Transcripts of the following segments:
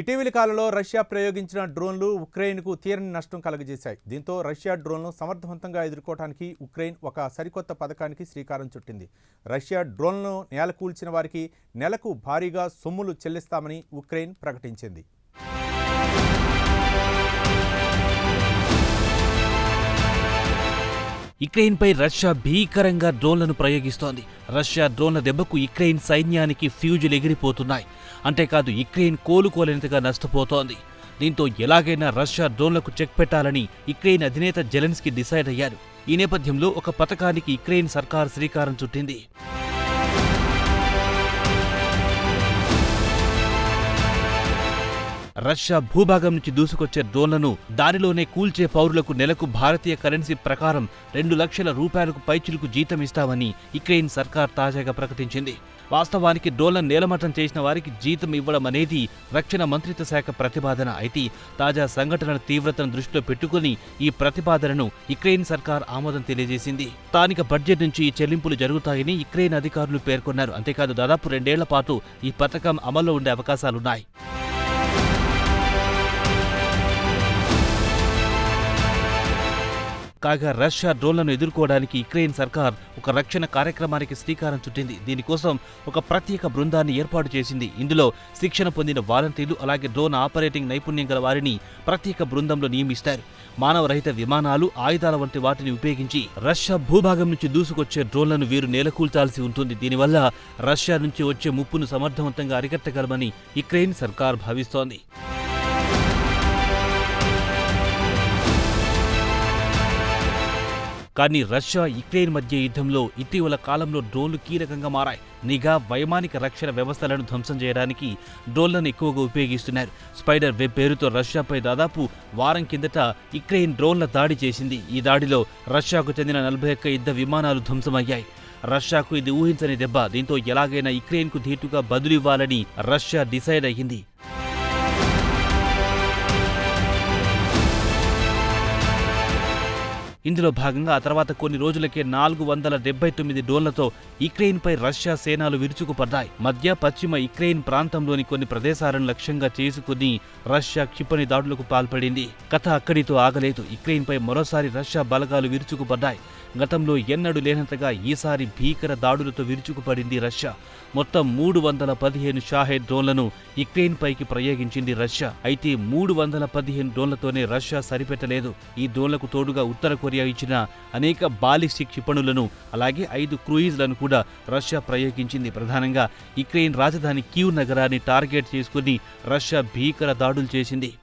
ఇటీవలి కాలంలో రష్యా ప్రయోగించిన డ్రోన్లు ఉక్రెయిన్కు తీరని నష్టం కలుగజేశాయి. దీంతో రష్యా డ్రోన్లను సమర్థవంతంగా ఎదుర్కోవడానికి ఉక్రెయిన్ ఒక సరికొత్త పథకానికి శ్రీకారం చుట్టింది. రష్యా డ్రోన్లను నేలకూల్చిన వారికి నెలకు భారీగా సొమ్ములు చెల్లిస్తామని ఉక్రెయిన్ ప్రకటించింది. యుక్రెయిన్పై రష్యా భీకరంగా డ్రోన్లను ప్రయోగిస్తోంది. రష్యా డ్రోన్ల దెబ్బకు యుక్రెయిన్ సైన్యానికి ఫ్యూజులు ఎగిరిపోతున్నాయి. అంతేకాదు యుక్రెయిన్ కోలుకోలేనంతగా నష్టపోతోంది. దీంతో ఎలాగైనా రష్యా డ్రోన్లకు చెక్ పెట్టాలని యుక్రెయిన్ అధినేత జెలెన్స్కీ డిసైడ్ అయ్యారు. ఈ నేపథ్యంలో ఒక పథకానికి యుక్రెయిన్ సర్కార్ శ్రీకారం చుట్టింది. రష్యా భూభాగం నుంచి దూసుకొచ్చే డ్రోన్లను దారిలోనే కూల్చే పౌరులకు నెలకు భారతీయ కరెన్సీ ప్రకారం రెండు లక్షల రూపాయలకు పైచిలుకు జీతం ఇస్తామని యుక్రెయిన్ సర్కార్ తాజాగా ప్రకటించింది. వాస్తవానికి డ్రోన్లను నేలమట్టం చేసిన వారికి జీతం ఇవ్వడం అనేది రక్షణ మంత్రిత్వ శాఖ ప్రతిపాదన. అయితే తాజా సంఘటనల తీవ్రతను దృష్టిలో పెట్టుకుని ఈ ప్రతిపాదనను యుక్రెయిన్ సర్కార్ ఆమోదం తెలియజేసింది. స్థానిక బడ్జెట్ నుంచి ఈ చెల్లింపులు జరుగుతాయని యుక్రెయిన్ అధికారులు పేర్కొన్నారు. అంతేకాదు దాదాపు రెండేళ్ళ పాటు ఈ పథకం అమల్లో ఉండే అవకాశాలున్నాయి. కాగా రష్యా డ్రోన్లను ఎదుర్కోవడానికి యుక్రెయిన్ సర్కార్ ఒక రక్షణ కార్యక్రమానికి శ్రీకారం చుట్టింది. దీనికోసం ఒక ప్రత్యేక బృందాన్ని ఏర్పాటు చేసింది. ఇందులో శిక్షణ పొందిన వాలంటీర్లు అలాగే డ్రోన్ ఆపరేటింగ్ నైపుణ్యం గల వారిని ప్రత్యేక బృందంలో నియమిస్తారు. మానవరహిత విమానాలు ఆయుధాల వంటి వాటిని ఉపయోగించి రష్యా భూభాగం నుంచి దూసుకొచ్చే డ్రోన్లను వీరు నేలకూల్చాల్సి ఉంటుంది. దీనివల్ల రష్యా నుంచి వచ్చే ముప్పును సమర్థవంతంగా అరికట్టగలమని యుక్రెయిన్ సర్కార్ భావిస్తోంది. కానీ రష్యా యుక్రెయిన్ మధ్య యుద్ధంలో ఇటీవల కాలంలో డ్రోన్లు కీలకంగా మారాయి. నిఘా వైమానిక రక్షణ వ్యవస్థలను ధ్వంసం చేయడానికి డ్రోన్లను ఎక్కువగా ఉపయోగిస్తున్నారు. స్పైడర్ వెబ్ పేరుతో రష్యాపై దాదాపు వారం కిందట యుక్రెయిన్ డ్రోన్ల దాడి చేసింది. ఈ దాడిలో రష్యాకు చెందిన నలభై ఒక్క యుద్ధ విమానాలు ధ్వంసమయ్యాయి. రష్యాకు ఇది ఊహించని దెబ్బ. దీంతో ఎలాగైనా యుక్రెయిన్కు ధీటుగా బదులివ్వాలని రష్యా డిసైడ్ అయ్యింది. ఇందులో భాగంగా ఆ తర్వాత కొన్ని రోజులకే నాలుగు వందల డెబ్బై తొమ్మిది డోన్లతో యుక్రెయిన్పై రష్యా సేనాలు విరుచుకుపడ్డాయి. మధ్య పశ్చిమ యుక్రెయిన్ ప్రాంతంలోని కొన్ని ప్రదేశాలను లక్ష్యంగా చేసుకుని రష్యా క్షిపణి దాడులకు పాల్పడింది. కథ అక్కడితో ఆగలేదు. యుక్రెయిన్పై మరోసారి రష్యా బలగాలు విరుచుకుపడ్డాయి. గతంలో ఎన్నడూ లేనంతగా ఈసారి భీకర దాడులతో విరుచుకుపడింది రష్యా. మొత్తం మూడు వందల పదిహేను షాహెడ్ డ్రోన్లను యుక్రెయిన్ పైకి ప్రయోగించింది రష్యా. అయితే మూడు వందల పదిహేను డ్రోన్లతోనే రష్యా సరిపెట్టలేదు. ఈ డ్రోన్లకు తోడుగా ఉత్తర కొరియా ఇచ్చిన అనేక బాలిస్టిక్ క్షిపణులను అలాగే ఐదు క్రూయిజ్లను కూడా రష్యా ప్రయోగించింది. ప్రధానంగా యుక్రెయిన్ రాజధాని కీవ్ నగరాన్ని టార్గెట్ చేసుకుని రష్యా భీకర దాడులు చేసింది.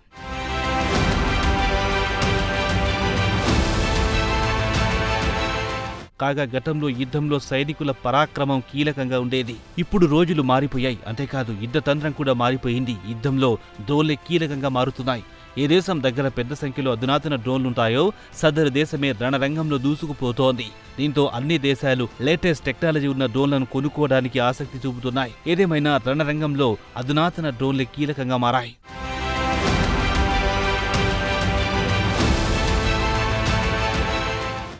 కాగా గతంలో యుద్ధంలో సైనికుల పరాక్రమం కీలకంగా ఉండేది. ఇప్పుడు రోజులు మారిపోయాయి. అంతేకాదు యుద్ధ తంత్రం కూడా మారిపోయింది. యుద్ధంలో డ్రోన్లే కీలకంగా మారుతున్నాయి. ఏ దేశం దగ్గర పెద్ద సంఖ్యలో అధునాతన డ్రోన్లుంటాయో సదరు దేశమే రణరంగంలో దూసుకుపోతోంది. దీంతో అన్ని దేశాలు లేటెస్ట్ టెక్నాలజీ ఉన్న డ్రోన్లను కొనుక్కోవడానికి ఆసక్తి చూపుతున్నాయి. ఏదేమైనా రణరంగంలో అధునాతన డ్రోన్లే కీలకంగా మారాయి.